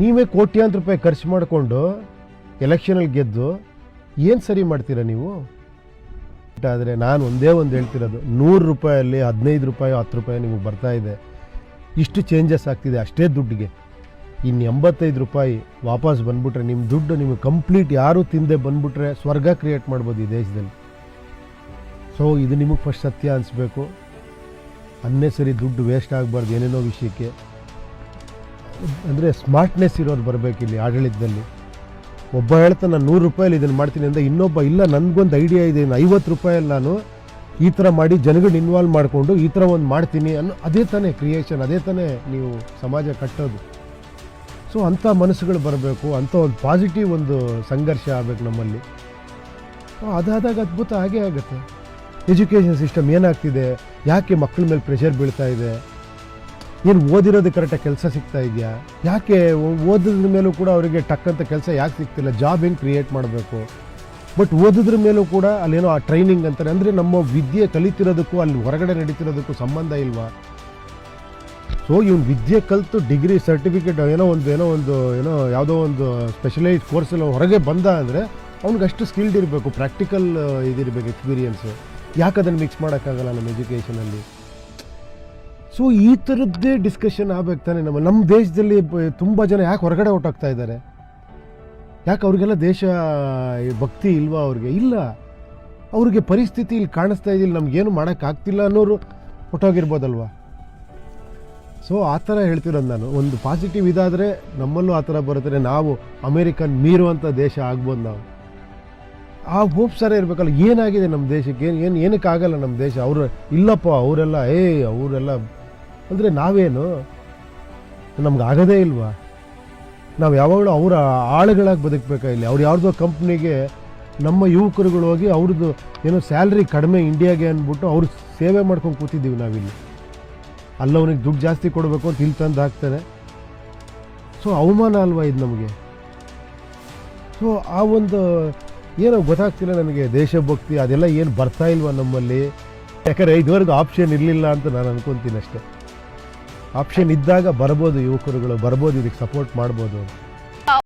ನೀವೇ ಕೋಟ್ಯಾಂತರ ರೂಪಾಯಿ ಖರ್ಚು ಮಾಡಿಕೊಂಡು ಎಲೆಕ್ಷನಲ್ಲಿ ಗೆದ್ದು ಏನು ಸರಿ ಮಾಡ್ತೀರಾ ನೀವು? ಆದರೆ ನಾನು ಒಂದೇ ಒಂದು ಹೇಳ್ತಿರೋದು, ನೂರು ರೂಪಾಯಲ್ಲಿ ಹದಿನೈದು ರೂಪಾಯಿ ಹತ್ತು ರೂಪಾಯಿ ನಿಮಗೆ ಬರ್ತಾ ಇದೆ. ಇಷ್ಟು ಚೇಂಜಸ್ ಆಗ್ತಿದೆ, ಅಷ್ಟೇ ದುಡ್ಡಿಗೆ. ಇನ್ನು ಎಂಬತ್ತೈದು ರೂಪಾಯಿ ವಾಪಸ್ ಬಂದುಬಿಟ್ರೆ ನಿಮ್ಮ ದುಡ್ಡು ನಿಮಗೆ ಕಂಪ್ಲೀಟ್ ಯಾರೂ ತಿಂದೆ ಬಂದುಬಿಟ್ರೆ ಸ್ವರ್ಗ ಕ್ರಿಯೇಟ್ ಮಾಡ್ಬೋದು ಈ ದೇಶದಲ್ಲಿ. ಸೊ ಇದು ನಿಮಗೆ ಫಸ್ಟ್ ಸತ್ಯ ಅನಿಸ್ಬೇಕು. ಅನ್ನೆಸರಿ ದುಡ್ಡು ವೇಸ್ಟ್ ಆಗಬಾರ್ದು ಏನೇನೋ ವಿಷಯಕ್ಕೆ. ಅಂದರೆ ಸ್ಮಾರ್ಟ್ನೆಸ್ ಇರೋರು ಬರಬೇಕು ಇಲ್ಲಿ ಆಡಳಿತದಲ್ಲಿ. ಒಬ್ಬ ಹೇಳ್ತಾನೆ, ನಾನು ನೂರು ರೂಪಾಯಲ್ಲಿ ಇದನ್ನು ಮಾಡ್ತೀನಿ ಅಂದರೆ ಇನ್ನೊಬ್ಬ, ಇಲ್ಲ, ನನಗೊಂದು ಐಡಿಯಾ ಇದೆ ಐವತ್ತು ರೂಪಾಯಲ್ಲಿ ನಾನು ಈ ಥರ ಮಾಡಿ ಜನಗಳನ್ನ ಇನ್ವಾಲ್ವ್ ಮಾಡಿಕೊಂಡು ಈ ಥರ ಒಂದು ಮಾಡ್ತೀನಿ ಅನ್ನೋ ಅದೇ ತಾನೇ ಕ್ರಿಯೇಷನ್ ಅದೇ ತಾನೇ ನೀವು ಸಮಾಜ ಕಟ್ಟೋದು. ಸೊ ಅಂಥ ಮನಸ್ಸುಗಳು ಬರಬೇಕು, ಅಂಥ ಒಂದು ಪಾಸಿಟಿವ್ ಒಂದು ಸಂಘರ್ಷ ಆಗಬೇಕು ನಮ್ಮಲ್ಲಿ. ಅದಾದಾಗ ಅದ್ಭುತ, ಹಾಗೇ ಆಗುತ್ತೆ. ಎಜುಕೇಷನ್ ಸಿಸ್ಟಮ್ ಏನಾಗ್ತಿದೆ? ಯಾಕೆ ಮಕ್ಕಳ ಮೇಲೆ ಪ್ರೆಷರ್ ಬೀಳ್ತಾ ಇದೆ? ಏನು ಓದಿರೋದು ಕರೆಕ್ಟಾಗಿ ಕೆಲಸ ಸಿಗ್ತಾ ಇದೆಯಾ? ಯಾಕೆ ಓದಿದ್ರ ಮೇಲೂ ಕೂಡ ಅವರಿಗೆ ಟಕ್ಕಂಥ ಕೆಲಸ ಯಾಕೆ ಸಿಗ್ತಿಲ್ಲ? ಜಾಬ್ ಹೆಂಗೆ ಕ್ರಿಯೇಟ್ ಮಾಡಬೇಕು? ಬಟ್ ಓದಿದ್ರ ಮೇಲೂ ಕೂಡ ಅಲ್ಲೇನೋ ಆ ಟ್ರೈನಿಂಗ್ ಅಂತಾರೆ. ಅಂದರೆ ನಮ್ಮ ವಿದ್ಯೆ ಕಲಿತಿರೋದಕ್ಕೂ ಅಲ್ಲಿ ಹೊರಗಡೆ ನಡೀತಿರೋದಕ್ಕೂ ಸಂಬಂಧ ಇಲ್ವಾ? ಸೊ ಇವನು ವಿದ್ಯೆ ಕಲಿತು ಡಿಗ್ರಿ ಸರ್ಟಿಫಿಕೇಟ್ ಏನೋ ಒಂದು ಏನೋ ಒಂದು, ಏನೋ ಯಾವುದೋ ಒಂದು ಸ್ಪೆಷಲೈಸ್ ಕೋರ್ಸಲ್ಲಿ ಹೊರಗೆ ಬಂದ ಅಂದರೆ ಅವ್ನಿಗೆ ಅಷ್ಟು ಸ್ಕಿಲ್ಡ್ ಇರಬೇಕು. ಪ್ರಾಕ್ಟಿಕಲ್ ಇದಿರಬೇಕು ಎಕ್ಸ್ಪೀರಿಯನ್ಸು ಯಾಕೆ ಅದನ್ನು ಮಿಕ್ಸ್ ಮಾಡೋಕ್ಕಾಗಲ್ಲ ನಮ್ಮ ಎಜುಕೇಷನಲ್ಲಿ ಸೊ ಈ ಥರದ್ದೇ ಡಿಸ್ಕಷನ್ ಆಗ್ಬೇಕು ತಾನೆ ನಮ್ಮ ನಮ್ಮ ದೇಶದಲ್ಲಿ ತುಂಬ ಜನ ಯಾಕೆ ಹೊರಗಡೆ ಹೊಟ್ಟೋಗ್ತಾ ಇದ್ದಾರೆ? ಯಾಕೆ ಅವ್ರಿಗೆಲ್ಲ ದೇಶ, ಭಕ್ತಿ ಇಲ್ವಾ ಅವ್ರಿಗೆ? ಇಲ್ಲ. ಅವ್ರಿಗೆ ಪರಿಸ್ಥಿತಿ ಇಲ್ಲಿ ಕಾಣಿಸ್ತಾ ಇದಿಲ್ಲ ನಮ್ಗೇನು ಮಾಡೋಕ್ಕಾಗ್ತಿಲ್ಲ ಅನ್ನೋರು ಹೊಟ್ಟೋಗಿರ್ಬೋದಲ್ವಾ ಸೊ ಆ ಥರ ಹೇಳ್ತಿರೋದು ನಾನು. ಒಂದು ಪಾಸಿಟಿವ್ ಇದಾದರೆ ನಮ್ಮಲ್ಲೂ ಆ ಥರ ಬರುತ್ತೆ. ನಾವು ಅಮೇರಿಕನ್ ಮೀರುವಂಥ ದೇಶ ಆಗ್ಬೋದು ನಾವು. ಆ ಹೋಪ್ ಸರ ಇರಬೇಕಲ್ಲ, ಏನಾಗಿದೆ ನಮ್ಮ ದೇಶಕ್ಕೆ? ಏನು ಏನು ಏನಕ್ಕೆ ಆಗಲ್ಲ ನಮ್ಮ ದೇಶ? ಅವರು, ಇಲ್ಲಪ್ಪ, ಅವರೆಲ್ಲ ಏ ಅವರೆಲ್ಲ ಅಂದರೆ ನಾವೇನು? ನಮ್ಗೆ ಆಗೋದೇ ಇಲ್ವಾ? ನಾವು ಯಾವಾಗಲೂ ಅವರ ಆಳುಗಳಾಗಿ ಬದುಕಬೇಕಾ ಇಲ್ಲಿ? ಅವ್ರು ಯಾರ್ದೋ ಕಂಪ್ನಿಗೆ ನಮ್ಮ ಯುವಕರುಗಳು ಹೋಗಿ ಅವ್ರದ್ದು ಏನೋ ಸ್ಯಾಲ್ರಿ ಕಡಿಮೆ ಇಂಡಿಯಾಗೆ ಅಂದ್ಬಿಟ್ಟು ಅವ್ರು ಸೇವೆ ಮಾಡ್ಕೊಂಡು ಕೂತಿದ್ದೀವಿ ನಾವಿಲ್ಲಿ. ಅಲ್ಲವನಿಗೆ ದುಡ್ಡು ಜಾಸ್ತಿ ಕೊಡಬೇಕು ಅಂತ ಇಲ್ಲಿ ತಂದು ಹಾಕ್ತಾರೆ. ಸೊ ಅವಮಾನ ಅಲ್ವಾ ಇದು ನಮಗೆ? ಸೊ ಆ ಒಂದು ಏನೋ ಗೊತ್ತಾಗ್ತಿಲ್ಲ ನನಗೆ ದೇಶಭಕ್ತಿ ಅದೆಲ್ಲ ಏನು ಬರ್ತಾ ಇಲ್ವಾ ನಮ್ಮಲ್ಲಿ? ಯಾಕಂದರೆ ಇದುವರೆಗೂ ಆಪ್ಷನ್ ಇರಲಿಲ್ಲ ಅಂತ ನಾನು ಅನ್ಕೊತೀನಿ ಅಷ್ಟೇ. ಆಪ್ಷನ್ ಇದ್ದಾಗ ಬರ್ಬೋದು ಯುವಕರುಗಳು ಬರ್ಬೋದು ಇದಕ್ಕೆ ಸಪೋರ್ಟ್ ಮಾಡ್ಬೋದು